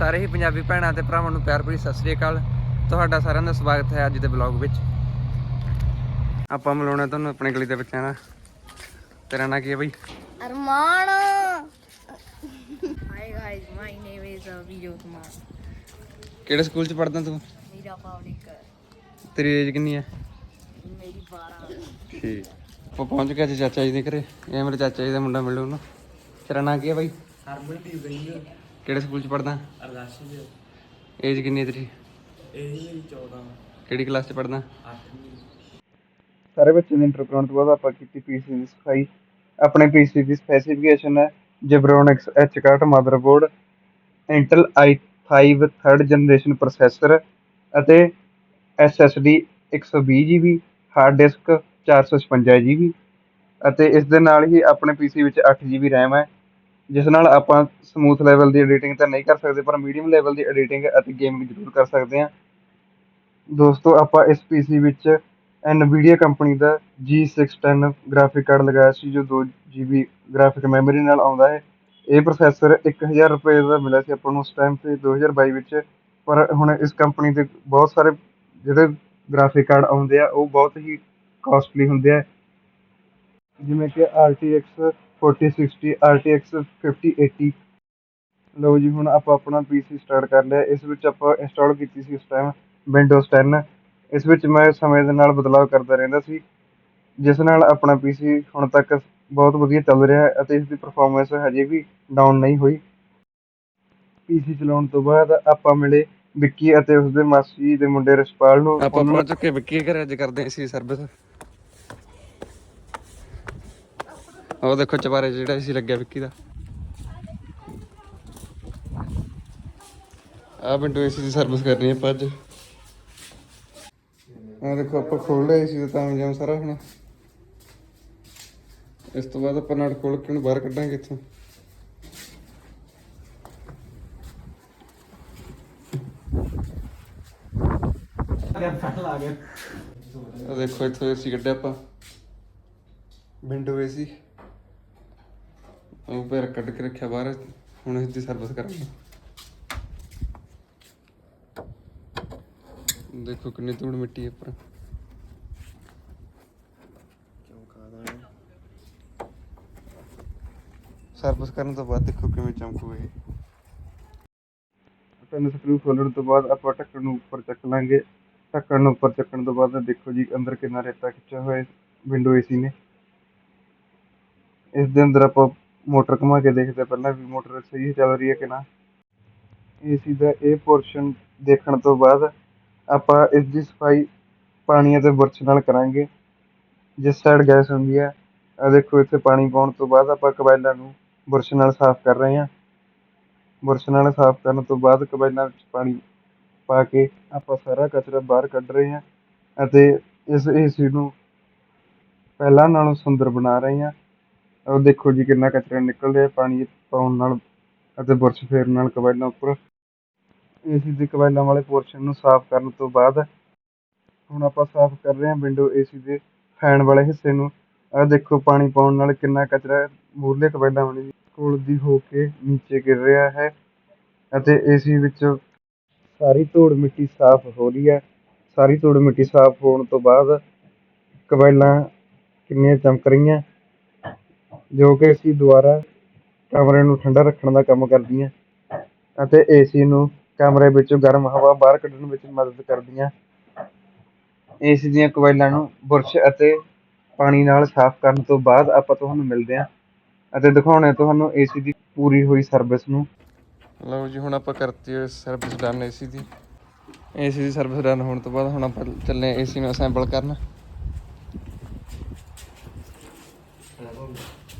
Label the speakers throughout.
Speaker 1: ਸਾਰੇ ਹੀ ਪੰਜਾਬੀ ਭੈਣਾਂ ਤੇ ਭਰਾਵਾਂ ਨੂੰ ਪਿਆਰ ਭਰੀ ਸਤਿ ਸ੍ਰੀ ਅਕਾਲ। ਤੁਹਾਡਾ ਸਾਰਿਆਂ ਦਾ ਸਵਾਗਤ ਹੈ ਅੱਜ ਦੇ ਬਲੌਗ ਵਿੱਚ। ਆਪਾਂ ਮਿਲਾਉਣਾ ਤੁਹਾਨੂੰ ਆਪਣੇ ਗਲੀ ਦੇ ਬੱਚਿਆਂ ਨਾਲ ਤੇਰਾ ਨਾਂ ਕੀ ਹੈ ਬਈ?
Speaker 2: Armaan. Hi guys my name is Vijo Kumar
Speaker 1: ਕਿਹੜੇ ਸਕੂਲ 'ਚ ਪੜ੍ਹਦਾ ਤੂੰ?
Speaker 2: ਮੇਰਾ ਪਬਲਿਕ
Speaker 1: ਤੇਰੀ ਏਜ ਕਿੰਨੀ ਹੈ?
Speaker 2: ਮੇਰੀ 12
Speaker 1: ਠੀਕ। ਆਪਾਂ ਪਹੁੰਚ ਗਏ ਅੱਜ ਚਾਚਾ ਜੀ ਦੇ ਘਰੇ। ਇਹ ਮੇਰੇ ਚਾਚਾ ਜੀ ਦਾ ਮੁੰਡਾ ਮਿਲੂ ਉਹਨੂੰ ਤੇਰਾ ਨਾਂ ਕੀ ਹੈ ਬਾਈ?
Speaker 3: ਹਰਮਨਦੀਪ ਸਿੰਘ
Speaker 1: ਕਿਹੜੇ ਸਕੂਲ 'ਚ ਪੜ੍ਹਦਾ?
Speaker 3: ਅਰਦਾਸੀ ਦੇ।
Speaker 1: ਏਜ ਕਿੰਨੀ ਹੈ ਤੇਰੀ?
Speaker 3: ਇਹ ਮੇਰੀ 14
Speaker 1: ਕਿਹੜੀ ਕਲਾਸ 'ਚ ਪੜ੍ਹਦਾ?
Speaker 3: 8ਵੀਂ
Speaker 4: ਸਾਰੇ ਬੱਚੇ ਦੇ ਇੰਟਰ ਕਰਾਉਣ ਤੋਂ ਬਾਅਦ ਆਪਾਂ ਕੀਤੀ ਪੀਸੀ ਦੀ ਸਫ਼ਾਈ ਆਪਣੇ ਪੀਸੀ ਦੀ ਸਪੈਸੀਫਿਕੇਸ਼ਨ ਹੈ Zebronics H61 motherboard Intel i5 3rd generation processor ਅਤੇ SSD 120 GB hard disk 456 GB ਅਤੇ ਇਸ ਦੇ ਨਾਲ ਹੀ ਆਪਣੇ ਪੀਸੀ ਵਿੱਚ 8 GB RAM ਹੈ। ਜਿਸ ਨਾਲ ਆਪਾਂ ਸਮੂਥ ਲੈਵਲ ਦੀ ਐਡੀਟਿੰਗ ਤਾਂ ਨਹੀਂ ਕਰ ਸਕਦੇ, ਪਰ ਮੀਡੀਅਮ ਲੈਵਲ ਦੀ ਐਡੀਟਿੰਗ ਅਤੇ ਗੇਮਿੰਗ ਜ਼ਰੂਰ ਕਰ ਸਕਦੇ ਹਾਂ। ਦੋਸਤੋ, ਆਪਾਂ ਇਸ ਪੀਸੀ ਵਿੱਚ ਐਨਵੀਡੀਆ ਕੰਪਨੀ ਦਾ G610 ਗ੍ਰਾਫਿਕ ਕਾਰਡ ਲਗਾਇਆ ਸੀ, ਜੋ ਦੋ ਜੀ ਬੀ ਗ੍ਰਾਫਿਕ ਮੈਮਰੀ ਨਾਲ ਆਉਂਦਾ ਹੈ। ਇਹ ਪ੍ਰੋਸੈਸਰ 1000 ਰੁਪਏ ਦਾ ਮਿਲਿਆ ਸੀ ਆਪਾਂ ਨੂੰ ਉਸ ਟਾਈਮ ਤੇ 2022 ਵਿੱਚ। ਪਰ ਹੁਣ ਇਸ ਕੰਪਨੀ ਦੇ ਬਹੁਤ ਸਾਰੇ ਜਿਹੜੇ ਗ੍ਰਾਫਿਕ ਕਾਰਡ ਆਉਂਦੇ ਆ, ਉਹ ਬਹੁਤ ਹੀ ਕਾਸਟਲੀ ਹੁੰਦੇ ਆ। ਜਿਵੇਂ ਕਿ RTX 4060 RTX 5080 ਲਓ ਜੀ ਹੁਣ ਆਪਾਂ ਆਪਣਾ ਪੀਸੀ ਸਟਾਰਟ ਕਰ ਲਿਆ। ਇਸ ਵਿੱਚ ਆਪਾਂ ਇੰਸਟਾਲ ਕੀਤੀ ਸੀ ਉਸ ਟਾਈਮ ਵਿੰਡੋਜ਼ 10 ਇਸ ਵਿੱਚ ਮੈਂ ਸਮੇਂ ਦੇ ਨਾਲ ਬਦਲਾਅ ਕਰਦਾ ਰਹਿੰਦਾ ਸੀ। ਜਿਸ ਨਾਲ ਆਪਣਾ ਪੀਸੀ ਹੁਣ ਤੱਕ ਬਹੁਤ ਵਧੀਆ ਚੱਲ ਰਿਹਾ ਹੈ ਅਤੇ ਇਸ ਦੀ ਪਰਫਾਰਮੈਂਸ ਹਜੇ ਵੀ ਡਾਊਨ ਨਹੀਂ ਹੋਈ। ਪੀਸੀ ਚਲਾਉਣ ਤੋਂ ਬਾਅਦ ਆਪਾਂ ਮਿਲੇ ਵਿੱਕੀ ਅਤੇ ਉਸਦੇ ਮਾਸੀ ਦੇ ਮੁੰਡੇ ਰਸ਼ਪਾਲ ਨੂੰ।
Speaker 1: ਆਪਾਂ ਪਹੁੰਚ ਚੁੱਕੇ ਵਿੱਕੀ ਘਰੇ ਅੱਜ ਕਰਦੇ ਸੀ ਸਰਵਿਸ ਉਹ ਦੇਖੋ ਚਵਾਰੇ 'ਚ ਜਿਹੜਾ ਸੀ ਲੱਗਿਆ ਵਿੱਕੀ ਦਾ। ਆ ਬਿੰਡੋ ਏਸੀ ਦੀ ਸਰਵਿਸ ਕਰਨੀ ਹੈ ਆਪਾਂ ਅੱਜ। ਆ ਦੇਖੋ ਆਪਾਂ ਖੋਲ ਲਿਆ ਏਸੀ ਦਾ ਤਾਂ ਜਾਮ ਸਾਰਾ ਹੁਣ। ਇਸ ਤੋਂ ਬਾਅਦ ਆਪਾਂ ਨਟ ਖੋਲ ਕੇ ਉਹਨੂੰ ਬਾਹਰ ਕੱਢਾਂਗੇ ਇੱਥੋਂ। ਆ ਦੇਖੋ ਇੱਥੋਂ ਏਸੀ ਕੱਢਿਆ ਆਪਾਂ। ਵਿੰਡੋ ਏਸੀ ਉਹ ਪੈਰ ਕੱਢ ਕੇ ਰੱਖਿਆ ਬਾਹਰ ਹੁਣ ਇਸ ਦੀ ਸਰਵਿਸ ਕਰਾਂਗੇ ਦੇਖੋ ਕਿੰਨੀ ਧੂੜ ਮਿੱਟੀ ਹੈ ਉੱਪਰ। ਸਰਵਿਸ ਕਰਨ ਤੋਂ ਬਾਅਦ ਦੇਖੋ ਕਿਵੇਂ ਚਮਕੂ ਇਹ
Speaker 4: ਤਿੰਨ ਸਕਰੂ ਖੋਲਣ ਤੋਂ ਬਾਅਦ ਆਪਾਂ ਢੱਕਣ ਨੂੰ ਉੱਪਰ ਚੱਕ ਲਾਂਗੇ। ਢੱਕਣ ਨੂੰ ਉੱਪਰ ਚੱਕਣ ਤੋਂ ਬਾਅਦ ਦੇਖੋ ਜੀ ਅੰਦਰ ਕਿੰਨਾ ਰੇਤਾ ਖਿੱਚਿਆ ਹੋਇਆ ਵਿੰਡੋ ਏਸੀ ਨੇ। ਇਸ ਦੇ ਅੰਦਰ ਆਪਾਂ ਮੋਟਰ ਘੁਮਾ ਕੇ ਦੇਖਦੇ ਪਹਿਲਾਂ ਵੀ ਮੋਟਰ ਸਹੀ ਚੱਲ ਰਹੀ ਹੈ ਕਿ ਨਾ। ਏਸੀ ਦਾ ਇਹ ਪੋਰਸ਼ਨ ਦੇਖਣ ਤੋਂ ਬਾਅਦ ਆਪਾਂ ਇਸ ਦੀ ਸਫ਼ਾਈ ਪਾਣੀ ਅਤੇ ਬੁਰਸ਼ ਨਾਲ ਕਰਾਂਗੇ। ਜਿਸ ਸਾਈਡ ਗੈਸ ਹੁੰਦੀ ਹੈ ਆ ਦੇਖੋ ਇੱਥੇ ਪਾਣੀ ਪਾਉਣ ਤੋਂ ਬਾਅਦ ਆਪਾਂ ਕਬਾਇਲਾਂ ਨੂੰ ਬੁਰਸ਼ ਨਾਲ ਸਾਫ਼ ਕਰ ਰਹੇ ਹਾਂ। ਬੁਰਸ਼ ਨਾਲ ਸਾਫ਼ ਕਰਨ ਤੋਂ ਬਾਅਦ ਕਬਾਇਲਾਂ ਵਿੱਚ ਪਾਣੀ ਪਾ ਕੇ ਆਪਾਂ ਸਾਰਾ ਕਚਰਾ ਬਾਹਰ ਕੱਢ ਰਹੇ ਹਾਂ ਅਤੇ ਇਸ ਏਸੀ ਨੂੰ ਪਹਿਲਾਂ ਨਾਲੋਂ ਸੁੰਦਰ ਬਣਾ ਰਹੇ ਹਾਂ। ਉਹ ਦੇਖੋ ਜੀ ਕਿੰਨਾ ਕਚਰਾ ਨਿਕਲ ਰਿਹਾ, ਪਾਣੀ ਪਾਉਣ ਨਾਲ ਅਤੇ ਬੁਰਸ਼ ਫੇਰਨ ਨਾਲ ਕਬਾਇਲਾਂ ਉੱਪਰ। ਏਸੀ ਦੇ ਕਬਾਇਲਾਂ ਵਾਲੇ ਪੋਰਸ਼ਨ ਨੂੰ ਸਾਫ਼ ਕਰਨ ਤੋਂ ਬਾਅਦ ਹੁਣ ਆਪਾਂ ਸਾਫ਼ ਕਰ ਰਹੇ ਹਾਂ ਵਿੰਡੋ ਏਸੀ ਦੇ ਫੈਨ ਵਾਲੇ ਹਿੱਸੇ ਨੂੰ। ਆਹ ਦੇਖੋ ਪਾਣੀ ਪਾਉਣ ਨਾਲ ਕਿੰਨਾ ਕਚਰਾ ਮੂਰਲੇ ਕਬਾਇਲਾਂ ਵਾਲੀ ਕੋਲ ਦੀ ਹੋ ਕੇ ਨੀਚੇ ਗਿਰ ਰਿਹਾ ਹੈ ਅਤੇ ਏਸੀ ਵਿੱਚ ਸਾਰੀ ਧੂੜ ਮਿੱਟੀ ਸਾਫ਼ ਹੋ ਰਹੀ ਹੈ। ਸਾਰੀ ਧੂੜ ਮਿੱਟੀ ਸਾਫ਼ ਹੋਣ ਤੋਂ ਬਾਅਦ ਕਬਾਇਲਾਂ ਕਿੰਨੀਆਂ ਚਮਕ ਰਹੀਆਂ ਜੋ ਕਿ ਅਸੀਂ ਦੁਬਾਰਾ ਕਮਰੇ ਨੂੰ ਠੰਡਾ ਰੱਖਣ ਦਾ ਕੰਮ ਕਰਦੀਆਂ ਅਤੇ ਏਸੀ ਨੂੰ ਕਮਰੇ ਵਿੱਚੋਂ ਗਰਮ ਹਵਾ ਬਾਹਰ ਕੱਢਣ ਵਿੱਚ ਮਦਦ ਕਰਦੀਆਂ। ਸੀ ਦੀਆਂ ਕੋਇਲਾਂ ਨੂੰ ਬੁਰਸ਼ ਅਤੇ ਪਾਣੀ ਨਾਲ ਸਾਫ਼ ਕਰਨ ਤੋਂ ਬਾਅਦ ਆਪਾਂ ਤੁਹਾਨੂੰ ਮਿਲਦੇ ਹਾਂ ਅਤੇ ਦਿਖਾਉਣੇ ਤੁਹਾਨੂੰ ਏ ਸੀ ਦੀ ਪੂਰੀ ਹੋਈ ਸਰਵਿਸ ਨੂੰ।
Speaker 1: ਲਓ ਜੀ, ਹੁਣ ਆਪਾਂ ਕਰਤੀ ਹੈ ਸਰਵਿਸ ਡਨ ਏ ਸੀ ਦੀ। ਏ ਸੀ ਦੀ ਸਰਵਿਸ ਡਨ ਹੋਣ ਤੋਂ ਬਾਅਦ ਹੁਣ ਆਪਾਂ ਚੱਲੇ ਏ ਸੀ ਨੂੰ ਅਸੈਂਬਲ ਕਰਨ।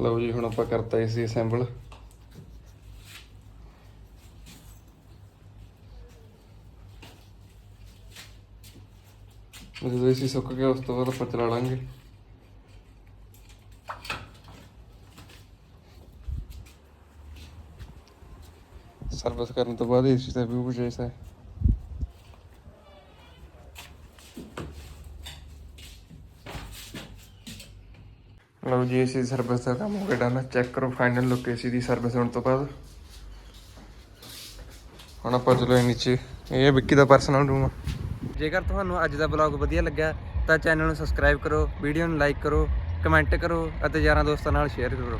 Speaker 1: ਲਓ ਜੀ, ਹੁਣ ਆਪਾਂ ਕਰਤਾ ਏਸੀ ਅਸੈਂਬਲ ਜਦੋਂ ਏਸੀ ਸੁੱਕ ਗਿਆ, ਉਸ ਤੋਂ ਬਾਅਦ ਆਪਾਂ ਚਲਾ ਲਾਂਗੇ। ਸਰਵਿਸ ਕਰਨ ਤੋਂ ਬਾਅਦ ਏਸੀ ਦਾ ਵਿਊ ਕੁਝ ਐਸਾ ਹੈ ਲਓ ਜੀ ਏਸੀ ਸਰਵਿਸ ਦਾ ਕੰਮ ਹੋ ਗਿਆ ਡਨ ਚੈੱਕ ਕਰੋ ਫਾਈਨਲ ਲੁੱਕ ਏਸੀ ਦੀ ਸਰਵਿਸ ਹੋਣ ਤੋਂ ਬਾਅਦ। ਹੁਣ ਆਪਾਂ ਚਲੋ ਨੀਚੇ। ਇਹ ਵਿੱਕੀ ਦਾ ਪਰਸਨਲ ਰੂਮ ਆ ਜੇਕਰ ਤੁਹਾਨੂੰ ਅੱਜ ਦਾ ਵਲੌਗ ਵਧੀਆ ਲੱਗਿਆ, ਤਾਂ ਚੈਨਲ ਨੂੰ ਸਬਸਕ੍ਰਾਈਬ ਕਰੋ ਵੀਡੀਓ ਨੂੰ ਲਾਈਕ ਕਰੋ ਕਮੈਂਟ ਕਰੋ ਅਤੇ ਯਾਰਾਂ ਦੋਸਤਾਂ ਨਾਲ ਸ਼ੇਅਰ ਕਰੋ।